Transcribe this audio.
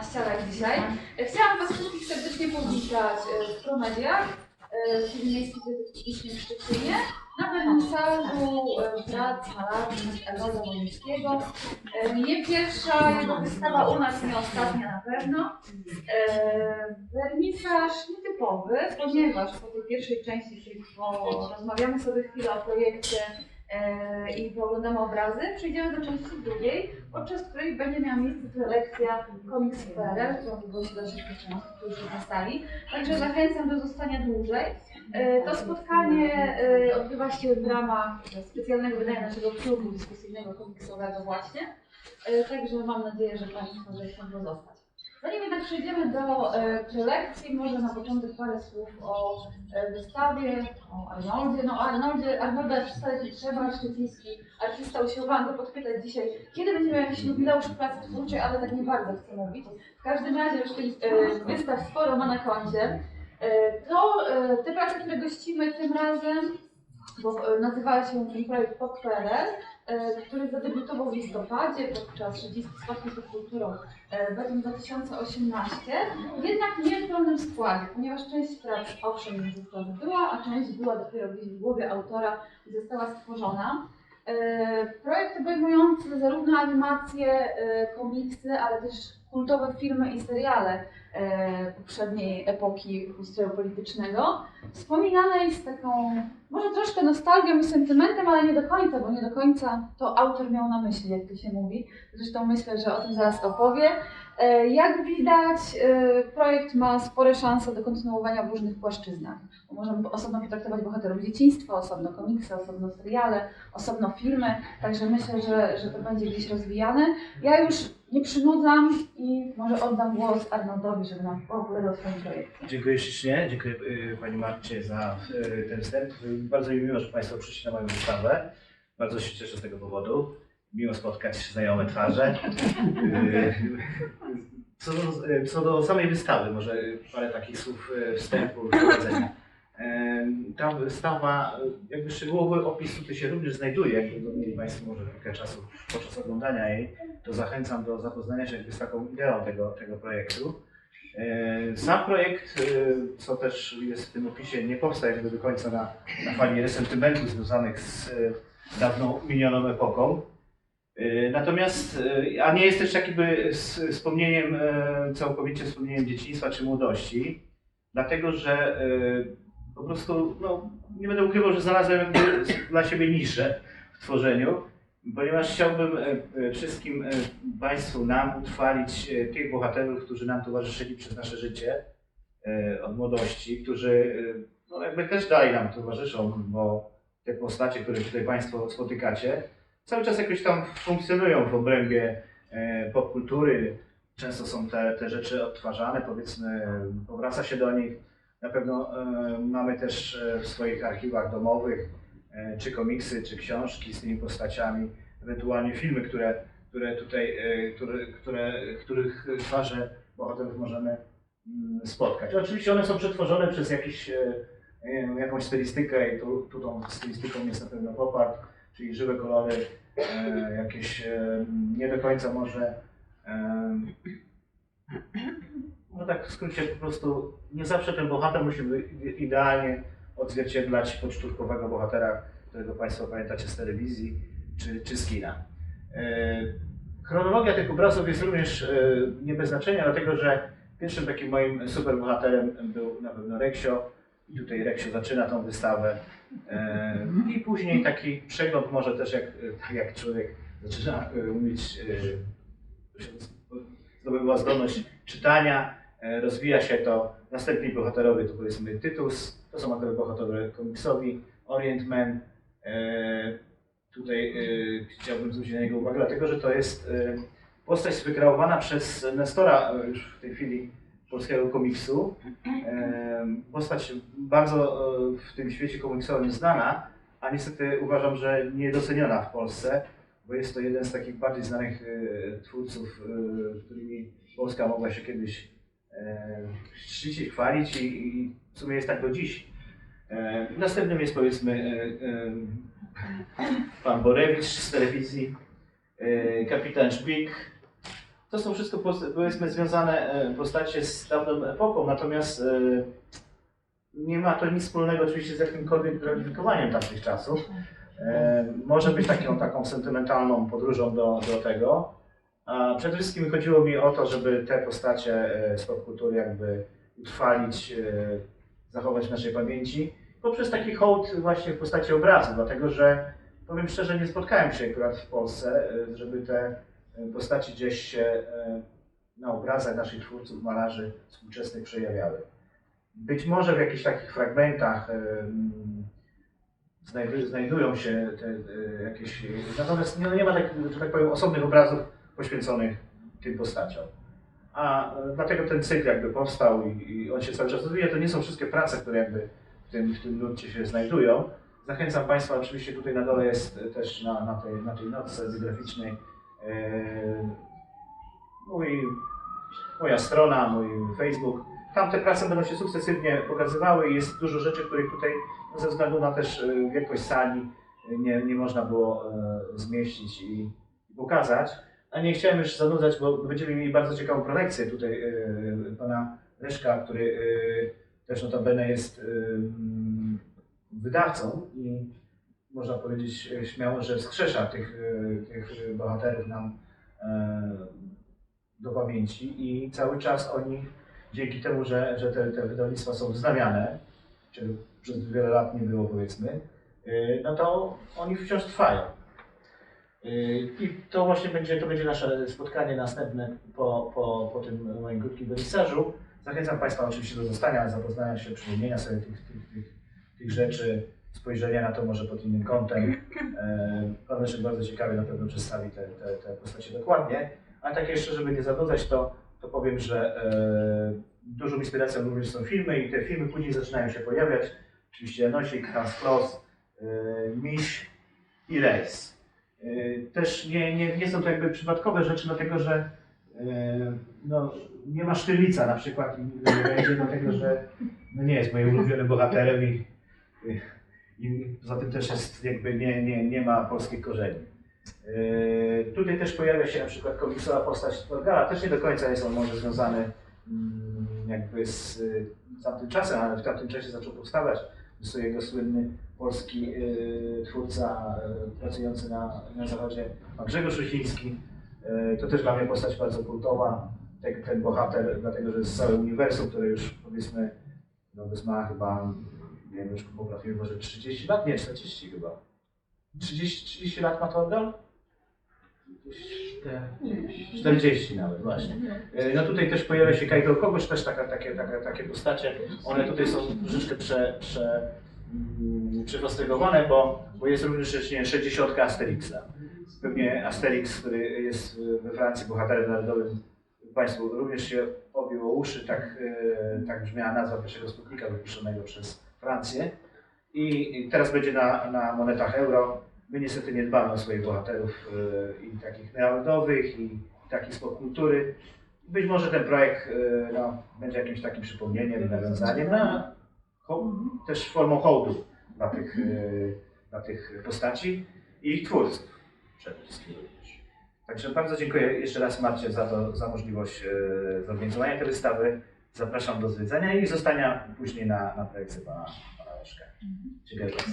na ścianach dzisiaj. Chciałam Was wszystkich serdecznie powitać e, w Promediach, e, w Miejskiej Publicznej w Szczecinie, na wernisażu e, prac malarskich Egoza Wojnickiego. Nie pierwsza jego wystawa u nas, nie ostatnia na pewno. Wernisaż nietypowy, ponieważ po tej pierwszej części, w której porozmawiamy sobie chwilę o projekcie i pooglądamy obrazy, przejdziemy do części drugiej, podczas której będzie miała miejsce prelekcja Comics PRL, którą części, którzy już na sali. Także zachęcam do zostania dłużej. E, To spotkanie e, odbywa się w ramach specjalnego wydania naszego klubu dyskusyjnego komiksowego właśnie. E, Także mam nadzieję, że Państwo zechcą pozostać. Zanim jednak przejdziemy do e, prelekcji, może na początek parę słów o e, wystawie, o Arnoldzie. No o Arnoldzie, Arnolda przedstawić nie trzeba, szczeciński artysta. Usiłowałam go podpytać dzisiaj, kiedy będzie miał jakiś jubileusz pracy twórczej, ale tak nie bardzo chcę mówić. W każdym razie już tych e, wystaw sporo ma na koncie. E, To e, te prace, które gościmy tym razem, bo e, nazywa się ten projekt POP.PRL, który zadebiutował w listopadzie podczas 30 spotkań pod kulturą e, Beton 2018, jednak nie w pełnym składzie, ponieważ część prac owszem już była, a część była dopiero gdzieś w głowie autora i została stworzona. E, Projekt obejmujący zarówno animacje, e, komiksy, ale też kultowe filmy i seriale e, poprzedniej epoki ustroju politycznego, wspominanej z taką może troszkę nostalgią i sentymentem, ale nie do końca, bo nie do końca to autor miał na myśli, jak to się mówi. Zresztą myślę, że o tym zaraz opowie. E, Jak widać, e, projekt ma spore szanse do kontynuowania w różnych płaszczyznach. Możemy osobno potraktować bohaterów dzieciństwa, osobno komiksy, osobno seriale, osobno filmy, także myślę, że, że to będzie gdzieś rozwijane. Ja już nie przynudzam i może oddam głos Arnoldowi, żeby nam opowiadał o swoim projekcie. Dziękuję ślicznie, dziękuję y, Pani Marcie za y, ten wstęp. Bardzo mi miło, że Państwo przyszli na moją wystawę. Bardzo się cieszę z tego powodu. Miło spotkać znajome twarze. Y, Co do, co do samej wystawy, może parę takich słów wstępu, wprowadzenia. Ta wystawa, jakby szczegółowy opis tutaj się również znajduje, jak mieli Państwo może kilka czasu podczas oglądania jej, to zachęcam do zapoznania się z taką ideą tego, tego projektu. E, Sam projekt, e, co też jest w tym opisie, nie powstał jakby do końca na, na fali resentymentu związanych z e, dawną minioną epoką. Natomiast, a nie jest też jakby wspomnieniem, całkowicie wspomnieniem dzieciństwa czy młodości, dlatego że po prostu, no, nie będę ukrywał, że znalazłem dla siebie niszę w tworzeniu, ponieważ chciałbym e, e, wszystkim e, Państwu, nam utrwalić tych bohaterów, którzy nam towarzyszyli przez nasze życie od młodości, którzy no, jakby też dalej nam towarzyszą, bo te postacie, które tutaj Państwo spotykacie, cały czas jakoś tam funkcjonują w obrębie popkultury. Często są te, te rzeczy odtwarzane, powiedzmy, powraca się do nich. Na pewno mamy też w swoich archiwach domowych czy komiksy, czy książki z tymi postaciami, ewentualnie filmy, które, które tutaj, e, które, które, których twarze bohaterów możemy mm, spotkać. Oczywiście one są przetworzone przez jakiś, e, e, jakąś stylistykę i tu, tu tą stylistyką jest na pewno pop art, czyli żywe kolory, e, jakieś e, nie do końca może e, no tak w skrócie po prostu nie zawsze ten bohater musi być idealnie odzwierciedlać pocztówkowego bohatera, którego Państwo pamiętacie z telewizji czy, czy z kina. E, Chronologia tych obrazów jest również e, nie bez znaczenia, dlatego że pierwszym takim moim superbohaterem był na pewno Reksio i tutaj Reksio zaczyna tą wystawę. E, I później taki przegląd może też jak, tak jak człowiek zaczyna umieć, zdobywa zdolność czytania, rozwija się to. Następni bohaterowie to powiedzmy Tytus, to są akurat bohaterowie komiksowi, Orient Man. E, tutaj e, chciałbym zwrócić na niego uwagę, dlatego że to jest e, postać wykreowana przez Nestora e, już w tej chwili polskiego komiksu. E, postać bardzo e, w tym świecie komiksowym znana, a niestety uważam, że niedoceniona w Polsce, bo jest to jeden z takich bardziej znanych twórców, którymi Polska mogła się kiedyś szczycić, chwalić i, i w sumie jest tak do dziś. E, Następnym jest powiedzmy e, e, pan Borewicz z telewizji, kapitan Szpik, to są wszystko powiedzmy związane postacie z dawną epoką, natomiast nie ma to nic wspólnego oczywiście z jakimkolwiek gratyfikowaniem tamtych czasów. Może być taką, taką sentymentalną podróżą do, do tego. A przede wszystkim chodziło mi o to, żeby te postacie z popkultury jakby utrwalić, zachować w naszej pamięci poprzez taki hołd właśnie w postaci obrazu, dlatego że powiem szczerze, nie spotkałem się akurat w Polsce, e, żeby te e, postaci gdzieś się e, na obrazach naszych twórców, malarzy współczesnych przejawiały. Być może w jakichś takich fragmentach mm, znajdu- znajdują się te jakieś. Natomiast nie, nie ma tak, tak powiem osobnych obrazów poświęconych tym postaciom. A e, dlatego ten cykl jakby powstał i, i on się cały czas rozwija. To nie są wszystkie prace, które jakby w tym, w tym nurcie się znajdują. Zachęcam Państwa, oczywiście tutaj na dole jest e, też na, na, tej, na tej notce biograficznej e, mój, moja strona, mój Facebook. Tam te prace będą się sukcesywnie pokazywały i jest dużo rzeczy, których tutaj ze względu na też wielkość sali nie, nie można było zmieścić i pokazać. A nie chciałem już zanudzać, bo będziemy mieli bardzo ciekawą prelekcję tutaj e, pana Leszka, który e, też notabene jest mm, wydawcą i można powiedzieć śmiało, że wskrzesza tych, tych bohaterów nam do pamięci i cały czas oni, dzięki temu, że, że te, te wydawnictwa są wznawiane, czego przez wiele lat nie było powiedzmy, no to oni wciąż trwają. E, I to właśnie będzie, to będzie nasze spotkanie następne po, po, po tym moim krótkim wernisażu. Zachęcam Państwa oczywiście do zostania, zapoznania się, przypomnienia sobie tych, tych, tych, tych rzeczy, spojrzenia na to może pod innym kątem. E, Pan Leszek bardzo ciekawie na pewno przedstawi te, te, te postacie dokładnie. A tak jeszcze, żeby nie zanudzać, to, to powiem, że e, dużą inspiracją również są filmy i te filmy później zaczynają się pojawiać. Oczywiście Janosik, Hans Kloss, e, Miś i Rejs. E, Też nie, nie, nie są to jakby przypadkowe rzeczy, dlatego że e, no, nie ma Sztylica na przykład i nie będzie dlatego, że no nie jest moim ulubionym bohaterem i, i poza tym też jest jakby nie, nie, nie ma polskich korzeni. Tutaj też pojawia się na przykład komiksowa postać Torgala, też nie do końca jest on może związany mm, jakby z y, tamtym czasem, ale w tamtym czasie zaczął powstawać. To jego słynny polski y, twórca y, pracujący na, na zachodzie, pan Grzegorz Rusiński. Y, To też dla mnie postać bardzo kultowa, ten, ten bohater, dlatego że jest całe uniwersum, które już powiedzmy, no ma chyba, nie wiem, już potrafiły może 30 lat, nie, 40 chyba. 30, 30 lat ma Torgal? 40 nawet, właśnie. No tutaj też pojawia się Kajto Kogoś, też taka, takie, takie, takie postacie. One tutaj są troszeczkę prze, prze, mm, przeprostegowane, bo, bo jest również nie, 60 Asterixa. Pewnie Asterix, który jest we Francji bohaterem narodowym, Państwu również się obiło uszy, tak, e, tak brzmiała nazwa pierwszego sputnika wypuszczonego przez Francję. I teraz będzie na, na monetach euro. My niestety nie dbamy o swoich bohaterów e, i takich narodowych, i takich z popkultury. Być może ten projekt e, no, będzie jakimś takim przypomnieniem, nawiązaniem, na, ho, też formą hołdu dla tych, e, dla tych postaci i ich twórców przede wszystkim. Także bardzo dziękuję jeszcze raz Marcie za, to, za możliwość e, zorganizowania tej wystawy. Zapraszam do zwiedzenia i zostania później na, na projekcie pana, pana Leszka. Dziękuję bardzo.